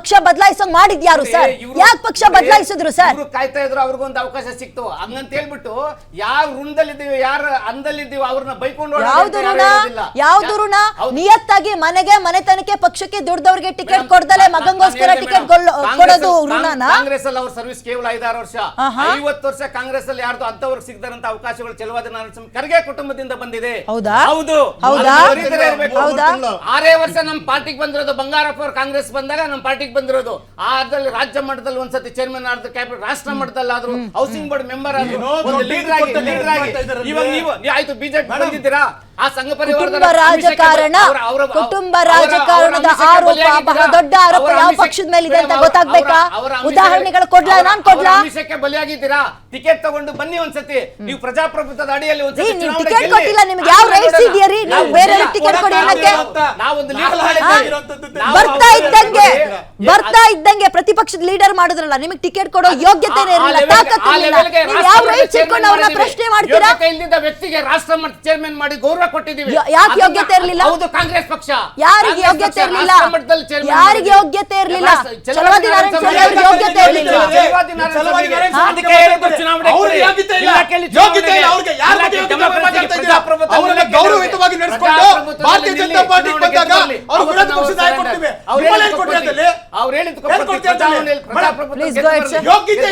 ಪಕ್ಷ ಮಾಡಿದ್ ಮಾಡಿದ್ಯಾರು ಸರ್? ಯಾಕೆ ಪಕ್ಷ ಬದಲಾಯಿಸಿದ್ರು ಸರ್? ಕಾಯ್ತಾ ಇದ್ರು ಅವ್ರಿಗೊಂದು ಅವಕಾಶ ಸಿಕ್ತು. ಹಂಗಂತ ಹೇಳ್ಬಿಟ್ಟು ಯಾವ ಋಣದಲ್ಲಿದ್ದೀವಿ ಯಾರ ಅಂದಲ್ಲಿದ್ದೀವಿ ಅವ್ರನ್ನ ಬೈಕೊಂಡು ಯಾವ್ದು ಯಾರೂ ಋಣ? ಯಾವ್ದು ಋಣ? ನಿಯತ್ತಾಗಿ ಮನೆಗೆ ಮನೆತನಕ್ಕೆ ಪಕ್ಷಕ್ಕೆ ದುಡ್ದವ್ರಿಗೆ ಟಿಕೆಟ್ ಕೊಡ್ದಲೆ ಮಗಂಗೋಸ್ಕರ ಟಿಕೆಟ್ ಕೊಡೋದು ಋಣನ? ಕಾಂಗ್ರೆಸ್ ಅಲ್ಲಿ ಅವ್ರ ಸರ್ವಿಸ್ ಕೇವಲ ಐದಾರು ವರ್ಷ. ಐವತ್ತು ವರ್ಷ ಕಾಂಗ್ರೆಸ್ ಅಲ್ಲಿ ಯಾರ್ದು ಅಂತವ್ರಿಗೆ ಸಿಗದಂತ ಅವಕಾಶಗಳು ಚೆಲುವಾದ ಕರ್ಗೆ ಖರ್ಗೆ ಕುಟುಂಬದಿಂದ ಬಂದಿದೆ. ಹೌದಾ? ಹೌದು. ಹೌದಾ? ಆರೇ ವರ್ಷ ನಮ್ ಪಾರ್ಟಿಗೆ ಬಂದಿರೋದು ಬಂಗಾರಪ್ಪ ಅವ್ರು ಕಾಂಗ್ರೆಸ್ ಬಂದಾಗ ನಮ್ ಪಾರ್ಟಿಗೆ ಬಂದಿರೋದು. ಆ ಅದ್ರಲ್ಲಿ ರಾಜ್ಯ ಮಟ್ಟದಲ್ಲಿ ಒಂದ್ಸತಿ ಚೇರ್ಮನ್ ಆದ್ರು ಕ್ಯಾಪಿಟಲ್ ರಾಷ್ಟ್ರ ಮಟ್ಟದಲ್ಲಿ ಆದ್ರು ಹೌಸಿಂಗ್ ಬೋರ್ಡ್ ಮೆಂಬರ್ ಆದ್ರು ಲೀಡರ್ ಆಗಿ ಲೀಡರ್ ಆಗಿ. ಇವಾಗ ನೀವು ನೀವು ಆಯ್ತು ಬಿಜೆಪಿ ಬಂದಿದ್ದೀರಾ? ಆ ಸಂಘ ಕುಟುಂಬ ರಾಜಕಾರಣ ಕುಟುಂಬ ರಾಜಕಾರಣದ ಆರೋಪ ಬಹಳ ದೊಡ್ಡ ಆರೋಪ ಯಾವ ಪಕ್ಷದ ಮೇಲೆ ಇದೆ ಅಂತ ಗೊತ್ತಾಗ್ಬೇಕಾ? ಉದಾಹರಣೆಗಳು ಕೊಡ್ಲಾ ನಾನ್ ಕೊಡ್ಲಾ? ಬಲಿಯಾಗಿದ್ದೀರಾ? ಟಿಕೆಟ್ ತಗೊಂಡು ಬನ್ನಿ ಒಂದ್ಸತಿ. ನೀವು ಪ್ರಜಾಪ್ರಭುತ್ವದ ಅಡಿಯಲ್ಲಿ ಒಂದ್ಸತಿ ನೀವು ಟಿಕೆಟ್ ಕೊಟ್ಟಿಲ್ಲ ನಿಮ್ಗೆ. ಯಾವ ರೈಟ್ಸ್ ಇದೆಯಾ ರೀ ನೀವು ಬೇರೆ ಟಿಕೆಟ್ ಕೊಡಿ ಅನ್ನಕ್ಕೆ. ಬರ್ತಾ ಇದ್ದಂಗೆ ಬರ್ತಾ ಇದ್ದಂಗೆ ಪ್ರತಿಪಕ್ಷದ ಲೀಡರ್ ಮಾಡಿದ್ರಲ್ಲ ನಿಮಗೆ ಟಿಕೆಟ್ ಕೊಡೋ ಯೋಗ್ಯತೆನೇ ಆ ಇರಲಿಲ್ಲ ತಾಕತ್ತು ಯಾವ ರೈಟ್ಸ್ ಇಟ್ಕೊಂಡು ಅವ್ರನ್ನ ಪ್ರಶ್ನೆ ಮಾಡ್ತೀರಾ? ಇಲ್ಲಿದ್ದ ಇಲ್ಲದ ವ್ಯಕ್ತಿಗೆ ರಾಷ್ಟ್ರ ಮಟ್ಟ ಚೇರ್ಮನ್ ಮಾಡಿ ಗೌರವ ಕೊಟ್ಟಿದ್ದೀವಿ. ಯಾಕೆ ಯೋಗ್ಯತೆ ಇರಲಿಲ್ಲ? ಹೌದು ಕಾಂಗ್ರೆಸ್ ಪಕ್ಷ. ಯಾರಿಗೆ ಯೋಗ್ಯತೆ ಇರಲಿಲ್ಲ? ಯಾರಿಗೆ ಯೋಗ್ಯತೆ ಇರಲಿಲ್ಲ? ಚಲವಾದಿ ನಾರಾಯಣ ಸ್ವಾಮಿ ಅವ್ರಿಗೆ ಯೋಗ್ಯತೆ ಇರಲಿಲ್ಲ. ಗೌರವಯುತವಾಗಿ ನಡೆಸಿಕೊಂಡು ಭಾರತೀಯ ಜನತಾ ಪಾರ್ಟಿ ಬಂದಾಗ ಅವರು ವಿರೋಧ ಪಕ್ಷದ. ಅವ್ರು ನಿಮ್ಮಲ್ಲಿ ಅವ್ರು ಹೇಳಿದ್ದು. ಯೋಗ್ಯತೆ.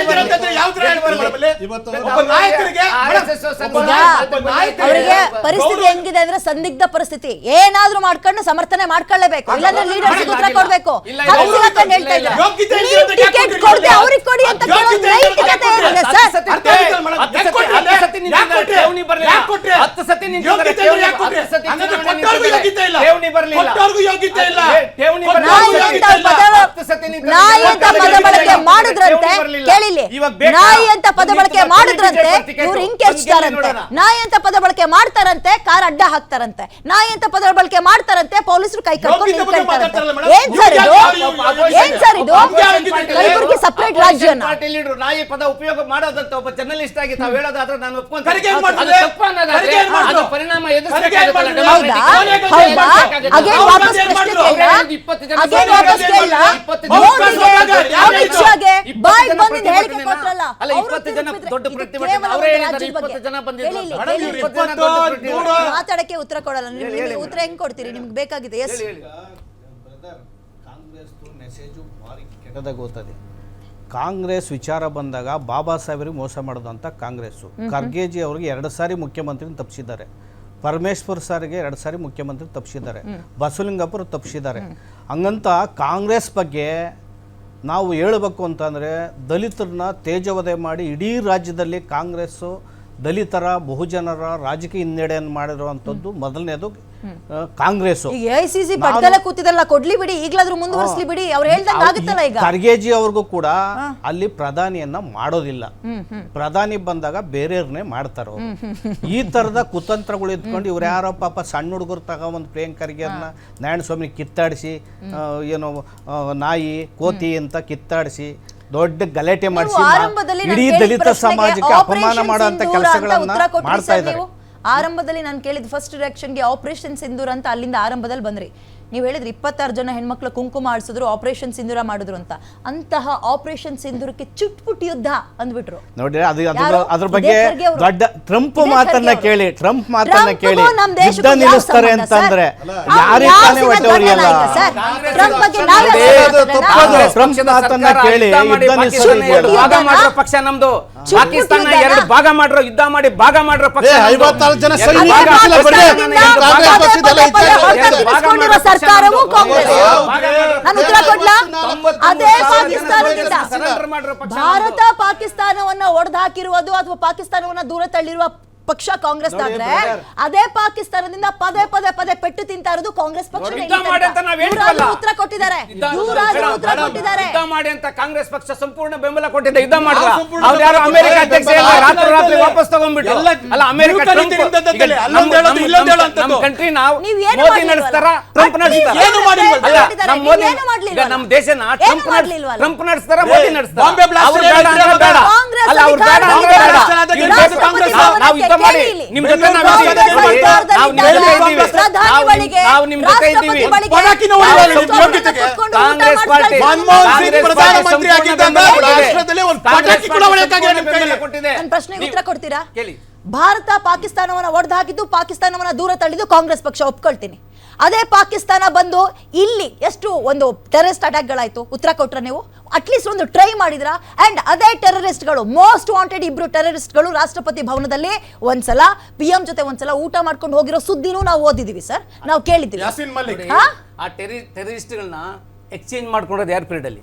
ಯಾವ ತರ ನಾಯಕರಿಗೆ ಅವರಿಗೆ ಪರಿಸ್ಥಿತಿ ಹೆಂಗಿದೆ ಅಂದ್ರೆ ಸಂದಿಗ್ಧ ಪರಿಸ್ಥಿತಿ. ಏನಾದ್ರೂ ಮಾಡ್ಕೊಂಡು ಸಮರ್ಥನೆ ಮಾಡ್ಕೊಳ್ಳೇಬೇಕು. ಇಲ್ಲಾಂದ್ರೆ ಲೀಡರ್ ಉತ್ತರ ಕೊಡ್ಬೇಕು. ಹೇಳ್ತಾ ಇದ್ದಾರೆ. ಟಿಕೆಟ್ ಕೊಡದೆ? ಅವ್ರಿಗೆ ಕೊಡಿ ಅಂತ ನೈತಿಕತೆ ಏನಿದೆ ಸರ್. ಹತ್ತು ಯಾಕೆ ಸತಿ- ನಿಂತಿದ್ದಾರೆ, ಠೇವಣಿ ಬರ್ಲಿಲ್ಲ. ಯೋಗ್ಯತೆ ಠೇವಣಿ- ಇಲ್ಲ. ಠೇವಣಿ ಬರ್ಲಿಲ್ಲ. ನಾಯಿ ಅಂತ. ಪದ ಬಳಕೆ. ಮಾಡಿದ್ರಂತೆ? ಕೇಳಿಲಿ. ನಾಯಿ ಅಂತ ಪದ ಬಳಕೆ ಮಾಡಿದ್ರಂತೆ? ಇವ್ರು ಬಂದು ಕೆಚ್ತಾರಂತೆ ನಾಯಿ ಅಂತ ಪದ ಬಳಕೆ ಮಾಡ್ತಾರಂತೆ ಕಾರ್ ಅಡ್ಡ ಹಾಕ್ತಾರಂತೆ. ನಾಯಿ ಅಂತ ಪದ ಬಳಕೆ ಮಾಡ್ತಾರಂತೆ ಪೊಲೀಸರು ಕೈ ಕಟ್ಕೊಂಡು ನಿಂತ್ಕೊಳ್ತಾರಂತೆ ಏನ್ ಸರ್ ಇದು? ಯೋಗ್ಯತೆ ಏನ್ ಸರ್ ಇದು? ಯೋಗ್ಯತೆ ಯೋಗ್ಯತೆ ಕಲಬುರಗಿ ಸಪರೇಟ್ ರಾಜ್ಯನ. ಪಾರ್ಟಿ ಲೀಡರ್ ನಾಯಿ ಪದ ಉಪಯೋಗ ಮಾಡೋದಂತ ಒಬ್ಬ ಜರ್ನಲಿಸ್ಟ್ ಆಗಿ ತಾವು ಹೇಳೋದಾದ್ರೆ ನಾನು? ಅದು ಪರಿಣಾಮ democratic ಹೌದಾ? ಆಗಿ. ಹೌದಾ? ಅಗೇನ್ ವಾಪಸ್ ಪ್ರಶ್ನೆ ಕೇಳ ಇಪ್ಪತ್ತು ಜನ ಅಗೇನ್ ವಾಪಸ್ ಕೇಳ ಅಮಿತ್ ಶಾಗೆ ಬಾಯ್ ಬಂದಿದ್ದ ಹೇಳಿಕೆ ಕೊಟ್ರಲ್ಲ ಅಲ್ಲ, ಜನ ದೊಡ್ಡ ಪ್ರತಿಭಟನೆ ಅವರೇ ಹೇಳಿದ್ದಾರೆ, ಜನ ಬಂದಿದ್ರು ಮಾತಾಡಕ್ಕೆ ಉತ್ತರ ಕೊಡಲ್ಲ. ನೀವು. ಉತ್ತರ ಹೆಂಗ್ ಕೊಡ್ತೀರಿ? ನಿಮ್ಗೆ ಬೇಕಾಗಿದೆ. ಎಸ್. ಕಾಂಗ್ರೆಸ್ ಮೆಸೇಜು ಭಾರಿ ಕಾಂಗ್ರೆಸ್ ವಿಚಾರ ಬಂದಾಗ ಬಾಬಾ ಸಾಹೇಬರಿಗೆ ಮೋಸ ಮಾಡೋದಂತ ಕಾಂಗ್ರೆಸ್ಸು. ಖರ್ಗೆಜಿ ಅವರಿಗೆ ಎರಡು ಸಾರಿ ಮುಖ್ಯಮಂತ್ರಿ ತಪ್ಪಿಸಿದ್ದಾರೆ ಪರಮೇಶ್ವರ್ ಸಾರಿಗೆ ಎರಡು ಸಾರಿ ಮುಖ್ಯಮಂತ್ರಿ ತಪ್ಪಿಸಿದ್ದಾರೆ ಬಸವಲಿಂಗಪ್ಪರು ತಪ್ಪಿಸಿದ್ದಾರೆ ಹಂಗಂತ ಕಾಂಗ್ರೆಸ್ ಬಗ್ಗೆ ನಾವು ಹೇಳಬೇಕು ಅಂತಂದರೆ ದಲಿತರನ್ನ ತೇಜವಧೆ ಮಾಡಿ ಇಡೀ ರಾಜ್ಯದಲ್ಲಿ ಕಾಂಗ್ರೆಸ್ಸು ದಲಿತರ ಬಹುಜನರ ರಾಜಕೀಯ ಹಿನ್ನಡೆಯನ್ನು ಮಾಡಿರುವಂಥದ್ದು ಮೊದಲನೇದು ಕಾಂಗ್ರೆಸ್. ಕಾಂಗ್ರೆಸ್ಸು ಈಗ ಸಿ ಸಿ ಪಟ್ಟದಲ್ಲೇ ಕೂತಿದಲ್ಲ ಕೊಡ್ಲಿ ಬಿಡಿ ಈಗಲಾದ್ರೂ ಮುಂದುವರಿಸಲಿ ಬಿಡಿ ಅವ್ರು ಹೇಳ್ದಂಗ ಆಗುತ್ತಲ್ಲ ಈಗ. ಖರ್ಗೆಜಿ ಅವ್ರಿಗೂ ಕೂಡ ಅಲ್ಲಿ ಪ್ರಧಾನಿಯನ್ನ ಮಾಡೋದಿಲ್ಲ. ಪ್ರಧಾನಿ ಬಂದಾಗ ಬೇರೆಯವ್ರನ್ನೇ ಮಾಡ್ತಾರ? ಈ ತರದ ಕುತಂತ್ರಗಳು ಇದ್ಕೊಂಡು ಇವ್ರು ಯಾರೋ ಪಾಪ ಸಣ್ಣ ಹುಡುಗರು ತಗ ಒಂದು ಪ್ರಿಯಾಂಕ್ ಖರ್ಗೆಯನ್ನ ನಾರಾಯಣ ಸ್ವಾಮಿ ಕಿತ್ತಾಡಿಸಿ ಏನೋ ನಾಯಿ ಕೋತಿ ಅಂತ ಕಿತ್ತಾಡಿಸಿ ದೊಡ್ಡ ಗಲಾಟೆ ಮಾಡಿಸಿ ಇಡೀ ದಲಿತ ಸಮಾಜಕ್ಕೆ ಅಪಮಾನ ಮಾಡುವಂತ ಕೆಲಸಗಳನ್ನ ಮಾಡ್ತಾ ಇದ್ದಾರೆ. ಆರಂಭದಲ್ಲಿ ನಾನು ಕೇಳಿದ ಫಸ್ಟ್ಗೆ ಆಪರೇಷನ್ ಸಿಂಧೂರ್ ಅಂತ ಅಲ್ಲಿಂದ ಆರಂಭದಲ್ಲಿ ಬಂದ್ರಿ. ನೀವು ಹೇಳಿದ್ರೆ ಇಪ್ಪತ್ತಾರು ಜನ ಹೆಣ್ಮಕ್ಳು ಕುಂಕುಮ ಆಡಿಸಿದ್ರು ಆಪರೇಷನ್ ಸಿಂಧೂರ ಮಾಡಿದ್ರು ಅಂತ. ಅಂತಹ ಆಪರೇಷನ್ ಸಿಂಧೂರಕ್ಕೆ ಚುಟ್ಪುಟ್ ಯುದ್ಧ ಅಂದ್ಬಿಟ್ರು. ನೋಡ್ರಿ ಅದು ಅದ್ರ ಅದ್ರ ಬಗ್ಗೆ ದೊಡ್ಡ ಟ್ರಂಪ್ ಮಾತನ್ನ ಕೇಳಿ ಟ್ರಂಪ್ ಮಾತನ್ನ ಕೇಳಿ ಯುದ್ಧ ನಿಲ್ಲಿಸ್ತಾರೆ ಅಂತಂದ್ರೆ ಯಾರಿಗೆ ತಾನೇ ಸಿನಿಮಾದ ಹೊಟ್ಟೆವರಿಯಲ್ಲ ಸರ್? ಕಾಂಗ್ರೆಸ್ ಟ್ರಂಪ್ ಪಕ್ಷದ ಮಾತನ್ನ ಸರ್ಕಾರ ಕೇಳಿ ಯುದ್ಧ ಮಾಡಿ ಯುದ್ಧ ಪಾಕಿಸ್ತಾನ ನಿಲ್ಲಿಸೋದು ಎರಡು ಭಾಗ ಮಾಡಿರೋ ಪಕ್ಷ ನಮ್ದು. ಪಾಕಿಸ್ತಾನ ಯುದ್ಧನ? ಎರಡು ಭಾಗ ಮಾಡಿರೋ ಯುದ್ಧ ಮಾಡಿ ಭಾಗ ಮಾಡಿರೋ ಪಕ್ಷ ಏ, ನಮ್ದು. ಐವತ್ತಾರು ಜನ ಎರಡು ಸೈನಿಕರು ಭಾಗ- ಹಾಕಿಲ್ಲ ಬಿಡಿ. ಕಾಂಗ್ರೆಸ್ ಮಾಡಿರೋ ಪಕ್ಷದಲ್ಲ ಪಕ್ಷ ಇದ್ದಾರೆ. ಎರಡು ಭಾಗ ಮಾಡಿರೋ ಪಕ್ಷ ಸರ್ಕಾರವು. ಕಾಂಗ್ರೆಸ್. ನಾನು ಉತ್ತರ ಕೊಡ್ಲ ಅದೇ ಪಾಕಿಸ್ತಾನದಿಂದ ಭಾರತ ಪಾಕಿಸ್ತಾನವನ್ನ ಒಡೆದು ಹಾಕಿರುವುದು ಅಥವಾ ಪಾಕಿಸ್ತಾನವನ್ನ ದೂರ ತಳ್ಳಿರುವ ಪಕ್ಷ ಕಾಂಗ್ರೆಸ್ ಆದ್ರೆ ಅದೇ ಪಾಕಿಸ್ತಾನದಿಂದ ಪದೇ ಪದೇ ಪದೇ ಪೆಟ್ಟು ತಿಂತಾ ಇರೋದು ಕಾಂಗ್ರೆಸ್ ಪಕ್ಷ ಯುದ್ಧ ಮಾಡಿ ಅಂತ ನಾವ್ ಹೇಳಿದ್ವಲ್ಲ. ಉತ್ತರ ಕೊಟ್ಟಿದ್ದಾರೆ. ಯುದ್ಧ- ಉತ್ತರ ಕೊಟ್ಟಿದ್ದಾರೆ. ಮಾಡಿ ಅಂತ ಕಾಂಗ್ರೆಸ್ ಪಕ್ಷ ಸಂಪೂರ್ಣ ಬೆಂಬಲ ಕೊಟ್ಟಿದೆ ಯುದ್ಧ ಮಾಡಿದ್ರು ಅವ್ರು ಯಾರು ಅಮೆರಿಕ ಕೊಟ್ಟಿದ್ದಾರೆ? ಅಧ್ಯಕ್ಷ ರಾತ್ರಿ ರಾತ್ರಿ ವಾಪಸ್ ತಗೊಂಡ್ಬಿಟ್ಟು ಎಲ್ಲ ಅಲ್ಲ ಅಮೆರಿಕ ನಮ್ಮ- ಹೇಳೋದು, ಇಲ್ಲೊಂದು ನಮ್ಮ- ನಮ್ಮ ಕಂಟ್ರಿ ನಾವು ನೀವ್ ಏನು ಮೋದಿ ನಡೆಸ್ತಾರ ಟ್ರಂಪ್ ನಡೆಸ್ತಾರ. ಏನು ಮಾಡಿದ್ದಾರೆ, ನಮ್ಮ ಮೋದಿ ಈಗ ನಮ್ಮ ದೇಶನ ಟ್ರಂಪ್ ಟ್ರಂಪ್ ನಡೆಸ್ತಾರ ಮೋದಿ ನಡೆಸ್ತಾರ. ಬಾಂಬೆ ಬ್ಲಾಸ್ಟ್ ಅವ್ರು ಬೇಡ ಅಂದ್ರೆ ಬೇಡ. ಕಾಂಗ್ರೆಸ್ ಅಲ್ಲ ಅವ್ರು ಬೇಡ ಅಂದ್ರೆ ಬೇಡ. ನಾವು ಯುದ್ಧ ಮಾಡಿ. ನಿಮ್ ಜೊತೆ ನಾವು ಕಾಂಗ್ರೆಸ್ ನಿಮ್ ಜೊತೆ ಇದ್ದೀವಿ. ಪಾರ್ಟಿ ಮನಮೋಹನ್ ಸಿಂಗ್ ಕಾಂಗ್ರೆಸ್ ಪ್ರಧಾನಮಂತ್ರಿ ಆಗಿದ್ದಾಗ ರಾಷ್ಟ್ರದಲ್ಲಿ ಒಂದು ಪಟಾಕಿ ಕೂಡ ಕೊಟ್ಟಿದೆ. ಪ್ರಶ್ನೆಗೆ ಉತ್ತರ ಕೊಡ್ತೀರಾ? ಕೇಳಿ. ಭಾರತ ಪಾಕಿಸ್ತಾನವನ್ನ ಒಡೆದು ಹಾಕಿದ್ದು ಪಾಕಿಸ್ತಾನವನ್ನ ದೂರ ತಳ್ಳಿದ್ದು ಕಾಂಗ್ರೆಸ್ ಪಕ್ಷ ಒಪ್ಕೊಳ್ತೀನಿ. ಅದೇ ಪಾಕಿಸ್ತಾನ ಬಂದು ಇಲ್ಲಿ ಎಷ್ಟು ಒಂದು ಟೆರರಿಸ್ಟ್ ಅಟ್ಯಾಕ್ಗಳಾಯಿತು ಉತ್ತರ ಕೊಟ್ರ ನೀವು? ಅಟ್ಲೀಸ್ಟ್ ಒಂದು ಟ್ರೈ ಮಾಡಿದ್ರ? ಆ್ಯಂಡ್ ಅದೇ ಟೆರರಿಸ್ಟ್ಗಳು ಮೋಸ್ಟ್ ವಾಂಟೆಡ್ ಇಬ್ರು ಟೆರರಿಸ್ಟ್ಗಳು ರಾಷ್ಟ್ರಪತಿ ಭವನದಲ್ಲಿ ಒಂದ್ಸಲ ಪಿ ಎಂ ಜೊತೆ ಒಂದ್ಸಲ ಊಟ ಮಾಡ್ಕೊಂಡು ಹೋಗಿರೋ ಸುದ್ದಿನೂ ನಾವು ಓದಿದೀವಿ ಸರ್. ನಾವು ಕೇಳಿದ್ದೀವಿ. ಯಾಸಿನ್ ಮಲ್ಲಿಕ್ ಹಾ? ಆ ಟೆರಿ ಟೆರರಿಸ್ಟ್ಗಳನ್ನ ಎಕ್ಸ್ಚೇಂಜ್ ಮಾಡ್ಕೊಂಡ್ರೆ ಯಾರ್ ಪೀರಿಯಡ್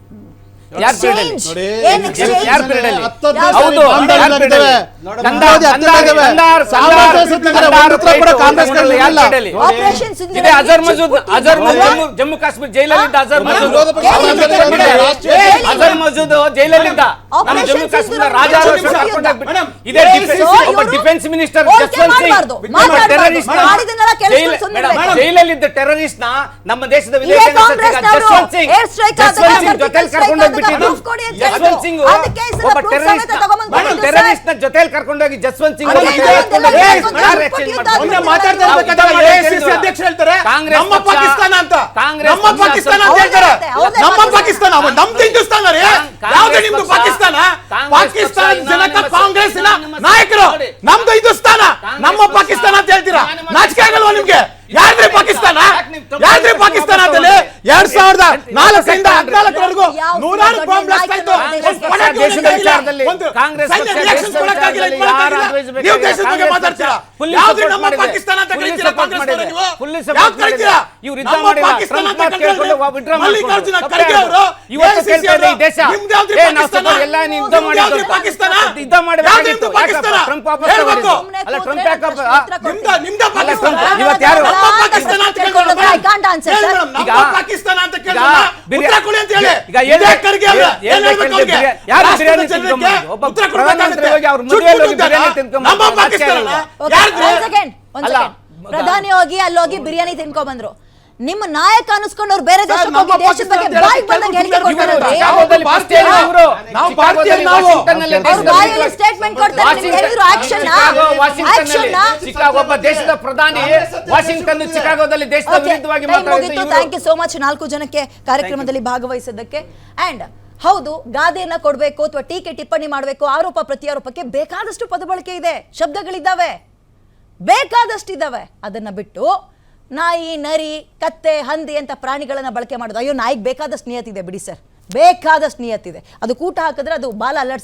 ಜಮ್ಮು- ಕಾಶ್ಮೀರ ಜೈಲಲ್ಲಿದ್ದ ಅಜರ್ ಮಸೂದ್. ಅಜರ್ ಮಸೂದ್ ಜೈಲಲ್ಲಿದ್ದ. ನಮ್ಮ ಜಮ್ಮು ಕಾಶ್ಮೀರ ರಾಜ ಇದೇ ಡಿಫೆನ್ಸ್ ಒಬ್ಬ ಡಿಫೆನ್ಸ್ ಮಿನಿಸ್ಟರ್ ಜಸ್ವಂತ್ ಸಿಂಗ್ ಇರ್ಬೇಕು. ಜೈಲಲ್ಲಿದ್ದ ಟೆರರಿಸ್ಟ್ನ ನಮ್ಮ ದೇಶದ ವಿದೇಶಾಂಗ ಸಚಿವ ಜಸ್ವಂತ್ ಸಿಂಗ್ ಜಸ್ವಂತ್ ಜೊತೆಲಿ ಜಸ್ವಂತ್ ಸಿಂಗ್ ಒಬ್ಬ ಟೆರರಿಸ್ಟ್. ಟೆರರಿಸ್ಟ್ನ ಜೊತೆಲಿ ಕರ್ಕೊಂಡೋಗಿ ಜಸ್ವಂತ್ ಸಿಂಗ್ ಅಧ್ಯಕ್ಷ ಹೇಳ್ತಾರೆ. ಕಾಂಗ್ರೆಸ್ ನಮ್ಮ ಪಾಕಿಸ್ತಾನ ಅಂತ. ಕಾಂಗ್ರೆಸ್ ನಮ್ಮ ಪಾಕಿಸ್ತಾನ ಅಂತ ಹೇಳ್ತಾರೆ. ನಮ್ಮ ಪಾಕಿಸ್ತಾನ. ನಮ್ದು ಹಿಂದೂಸ್ತಾನ ರೀ. ಕಾಂಗ್ರೆಸ್ ಯಾವ್ದು ನಿಮ್ದು ಪಾಕಿಸ್ತಾನ? ಪಾಕಿಸ್ತಾನ ಜನಕ ಕಾಂಗ್ರೆಸ್ಸಿನ ನಾಯಕರು. ನಮ್ದು ಇದು ಸ್ಥಾನ. ನಮ್ಮ ಪಾಕಿಸ್ತಾನ ಅಂತ ಹೇಳ್ತೀರಾ? ನಾಚಿಕೆ ಆಗಲ್ವಾ ನಿಮ್ಗೆ? ಎರಡ್ ಸಾವಿರದ ನಾಲ್ಕರಿಂದ ಹದಿನಾಲ್ಕರವರೆಗೂ ನೂರಾರು ಬಾಂಬ್. ಪಾಕಿಸ್ತಾನ ಪಾಕಿಸ್ತಾನ ಅಂತ ಪ್ರಧಾನಿ ಹೋಗಿ ಅಲ್ಲಿ ಹೋಗಿ ಬಿರಿಯಾನಿ ತಿನ್ಕೊಂಡ್ ಬಂದ್ರು. ನಿಮ್ಮ ನಾಯಕ ಅನಿಸ್ಕೊಂಡವ್ರು ಬೇರೆ ದೇಶಕ್ಕೆ ಹೋಗಿ ದೇಶದ ಬಗ್ಗೆ ಬಾಯಿಗೆ ಬಂದಂಗೆ ಹೇಳಿಕೆ ಕೊಡ್ತಾರಲ್ರಿ ಅವ್ರ ಬಾಯಲ್ಲಿ ಸ್ಟೇಟ್ಮೆಂಟ್ ಕೊಡ್ತಾರೆ ನಿಮ್ಗೆ ಹೇಳಿದ್ರು ಆಕ್ಷನ್ ಆಕ್ಷನ್ ಚಿಕಾಗೋ ಒಬ್ಬ ದೇಶದ ಪ್ರಧಾನಿ ವಾಷಿಂಗ್ಟನ್ ಚಿಕಾಗೋದಲ್ಲಿ ದೇಶದ ವಿರುದ್ಧವಾಗಿ. ಥ್ಯಾಂಕ್ ಯು ಸೋ ಮಚ್ ನಾಲ್ಕು ಜನಕ್ಕೆ ಕಾರ್ಯಕ್ರಮದಲ್ಲಿ ಭಾಗವಹಿಸಿದ್ದಕ್ಕೆ. ಅಂಡ್ ಹೌದು ಗಾದೆಯನ್ನ ಕೊಡಬೇಕು ಅಥವಾ ಟೀಕೆ ಟಿಪ್ಪಣಿ ಮಾಡಬೇಕು ಆರೋಪ ಪ್ರತಿಯಾರೋಪಕ್ಕೆ ಬೇಕಾದಷ್ಟು ಪದಬಳಕೆ ಇದೆ. ಶಬ್ದಗಳಿದ್ದಾವೆ. ಬೇಕಾದಷ್ಟಿದ್ದಾವೆ. ಅದನ್ನ ಬಿಟ್ಟು ನಾಯಿ, ನರಿ, ಕತ್ತೆ, ಹಂದಿ ಅಂತ ಪ್ರಾಣಿಗಳನ್ನು ಬಳಕೆ ಮಾಡೋದು. ಅಯ್ಯೋ, ನಾಯಿಗೆ ಬೇಕಾದಷ್ಟು ನಿಯತ್ತಿದೆ ಬಿಡಿ ಸರ್. ಬೇಕಾದಷ್ಟು ನಿಯತ್ತಿದೆ ಅದು ಕೂಟ ಹಾಕಿದ್ರೆ ಅದು ಬಾಲ ಅಲ್ಲಾಡ್ಸುತ್ತೆ.